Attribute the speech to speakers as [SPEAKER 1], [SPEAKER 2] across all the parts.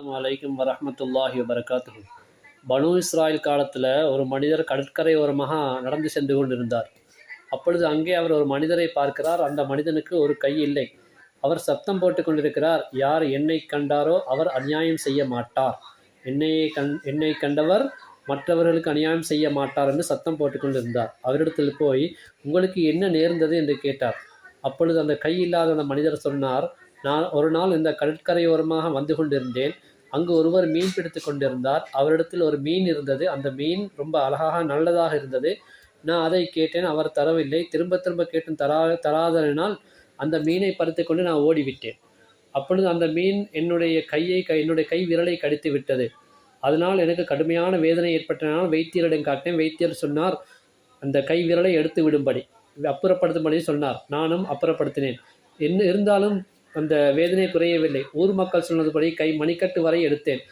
[SPEAKER 1] அஸ்ஸலாமு வரமத்துல்லாஹி வரஹ்மத்துல்லாஹி பனு இஸ்ராயல் காலத்தில் ஒரு மனிதர் கடற்கரை ஓரமாக நடந்து சென்று கொண்டிருந்தார். அப்பொழுது அங்கே அவர் ஒரு மனிதரை பார்க்கிறார். அந்த மனிதனுக்கு ஒரு கை இல்லை. அவர் சத்தம் போட்டு கொண்டிருக்கிறார். யார் என்னை கண்டாரோ அவர் அநியாயம் செய்ய மாட்டார். என்னையை கண் என்னை கண்டவர் மற்றவர்களுக்கு அநியாயம் செய்ய மாட்டார் என்று சத்தம் போட்டு கொண்டிருந்தார். அவரிடத்தில் போய் உங்களுக்கு என்ன நேர்ந்தது? என்று கேட்டார். அப்பொழுது அந்த கை இல்லாத அந்த மனிதர் சொன்னார் நான் ஒரு நாள் இந்த கடற்கரையோரமாக வந்து கொண்டிருந்தேன். அங்கு ஒருவர் மீன் பிடித்து கொண்டிருந்தார். அவரிடத்தில் ஒரு மீன் இருந்தது. அந்த மீன் ரொம்ப அழகாக நல்லதாக இருந்தது. நான் அதை கேட்டேன். அவர் தரவில்லை. திரும்ப திரும்ப கேட்டும் தரா தராதனால் அந்த மீனை பறித்து கொண்டு நான் ஓடிவிட்டேன். அப்பொழுது அந்த மீன் என்னுடைய கையை கை என்னுடைய கை விரலை கடித்து விட்டது. அதனால் எனக்கு கடுமையான வேதனை ஏற்பட்டனால் வைத்தியரிடம் காட்டினேன். வைத்தியர் சொன்னார் அந்த கை விரலை எடுத்து விடும்படி. அப்புறப்படுத்தும்படி சொன்னார். நானும் அப்புறப்படுத்தினேன். என்ன இருந்தாலும் அந்த வேதனை குறையவில்லை. ஊர் மக்கள் சொன்னதுபடி கை மணிக்கட்டு வரை எடுத்தேன்.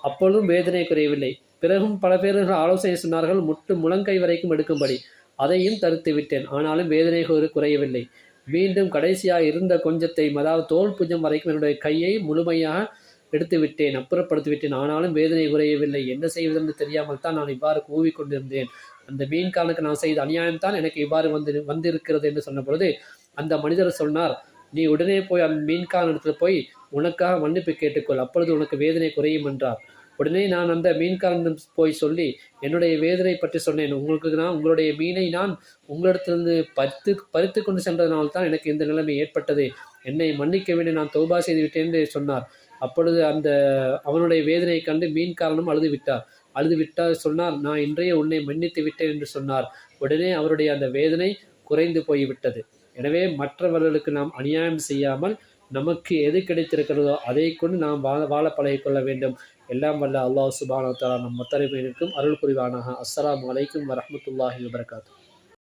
[SPEAKER 1] அப்பொழுதும் வேதனை குறையவில்லை. பிறகும் பல பேர்கள் ஆலோசனை சொன்னார்கள் முட்டு முழங்கை வரைக்கும் எடுக்கும்படி. அதையும் தடுத்து விட்டேன். ஆனாலும் வேதனை குறையவில்லை. மீண்டும் கடைசியாக இருந்த கொஞ்சத்தை அதாவது தோல் புஜம் வரைக்கும் என்னுடைய கையை முழுமையாக எடுத்து விட்டேன் அப்புறப்படுத்தி விட்டேன். ஆனாலும் வேதனை குறையவில்லை. என்ன செய்வதென்று தெரியாமல் தான் நான் இவ்வாறு கூவிக்கொண்டிருந்தேன் அந்த மீன்காரனுக்கு நான் செய்த அநியாயம் தான் எனக்கு இவ்வாறு வந்து வந்திருக்கிறது என்று சொன்ன பொழுது அந்த மனிதர் சொன்னார் நீ உடனே போய் அந்த இடத்துல போய் உனக்காக மன்னிப்பு கேட்டுக்கொள் அப்பொழுது உனக்கு வேதனை குறையும் என்றார். உடனே நான் அந்த மீன்காரனிடம் போய் சொல்லி என்னுடைய வேதனை பற்றி சொன்னேன். உங்களுக்கு நான் உங்களுடைய மீனை நான் உங்களிடத்திலிருந்து பறித்து பறித்து கொண்டு சென்றதனால் தான் எனக்கு இந்த நிலைமை ஏற்பட்டது. என்னை மன்னிக்க வேண்டிய நான் தௌபா செய்து விட்டேன் என்று சொன்னார். அப்பொழுது அந்த அவனுடைய வேதனையை கண்டு மீன்காரனும் அழுது விட்டார் அழுது விட்டார் சொன்னார் நான் இன்றைய உன்னை மன்னித்து விட்டேன் என்று சொன்னார். உடனே அவருடைய அந்த வேதனை குறைந்து போய்விட்டது. எனவே மற்றவர்களுக்கு நாம் அநியாயம் செய்யாமல் நமக்கு எது கிடைத்திருக்கிறதோ அதை கொண்டு நாம் வாழ வாழ பழகிக்கொள்ள வேண்டும். எல்லாம் வல்ல அல்லாஹ் சுபானோ தாலா நம் மத்தரைக்கும் அருள் புரிவானாக. அஸ்லாம் வலைக்கும் வரமத்துல்லாஹி வபரகாத்து